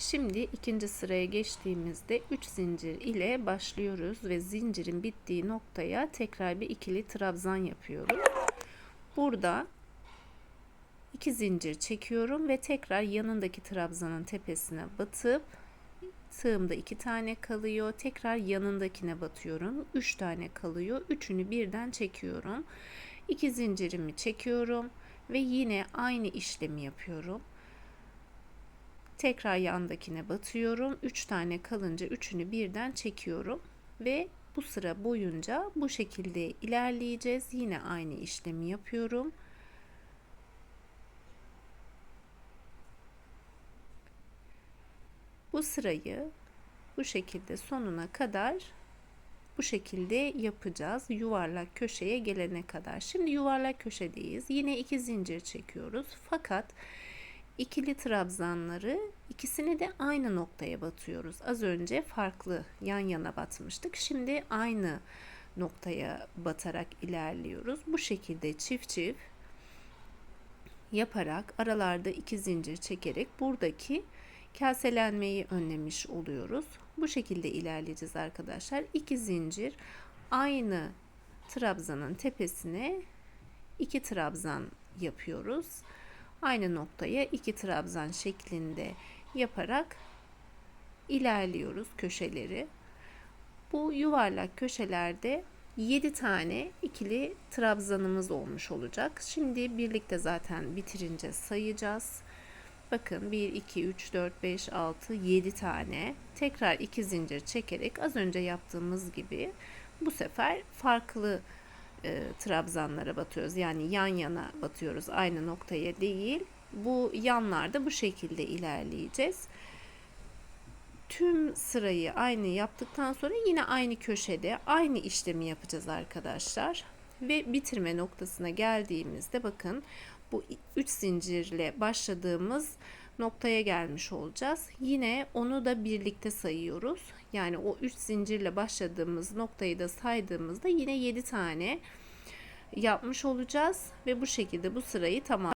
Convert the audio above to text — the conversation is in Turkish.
Şimdi ikinci sıraya geçtiğimizde 3 zincir ile başlıyoruz ve zincirin bittiği noktaya tekrar bir ikili trabzan yapıyoruz. Burada iki zincir çekiyorum ve tekrar yanındaki trabzanın tepesine batıp tığımda iki tane kalıyor. Tekrar yanındakine batıyorum. Üç tane kalıyor. Üçünü birden çekiyorum. İki zincirimi çekiyorum ve yine aynı işlemi yapıyorum. Tekrar yandakine batıyorum. 3 tane kalınca üçünü birden çekiyorum ve bu sıra boyunca bu şekilde ilerleyeceğiz. Yine aynı işlemi yapıyorum. Bu sırayı bu şekilde sonuna kadar bu şekilde yapacağız. Yuvarlak köşeye gelene kadar. Şimdi yuvarlak köşedeyiz. Yine iki zincir çekiyoruz. Fakat ikili trabzanları ikisini de aynı noktaya batıyoruz. Az önce farklı yan yana batmıştık. Şimdi aynı noktaya batarak ilerliyoruz. Bu şekilde çift çift yaparak aralarda iki zincir çekerek buradaki kaselenmeyi önlemiş oluyoruz. Bu şekilde ilerleyeceğiz arkadaşlar. İki zincir aynı trabzanın tepesine iki trabzan yapıyoruz. Aynı noktaya iki trabzan şeklinde yaparak ilerliyoruz köşeleri. Bu yuvarlak köşelerde 7 tane ikili trabzanımız olmuş olacak. Şimdi birlikte zaten bitirince sayacağız. Bakın 1, 2, 3, 4, 5, 6, 7 tane. Tekrar 2 zincir çekerek az önce yaptığımız gibi bu sefer farklı e, trabzanlara batıyoruz. Yani yan yana batıyoruz aynı noktaya değil. Bu yanlarda bu şekilde ilerleyeceğiz. Tüm sırayı aynı yaptıktan sonra yine aynı köşede aynı işlemi yapacağız arkadaşlar. Ve bitirme noktasına geldiğimizde bakın bu 3 zincirle başladığımız noktaya gelmiş olacağız. Yine onu da birlikte sayıyoruz. Yani o 3 zincirle başladığımız noktayı da saydığımızda yine 7 tane yapmış olacağız ve bu şekilde bu sırayı tamam.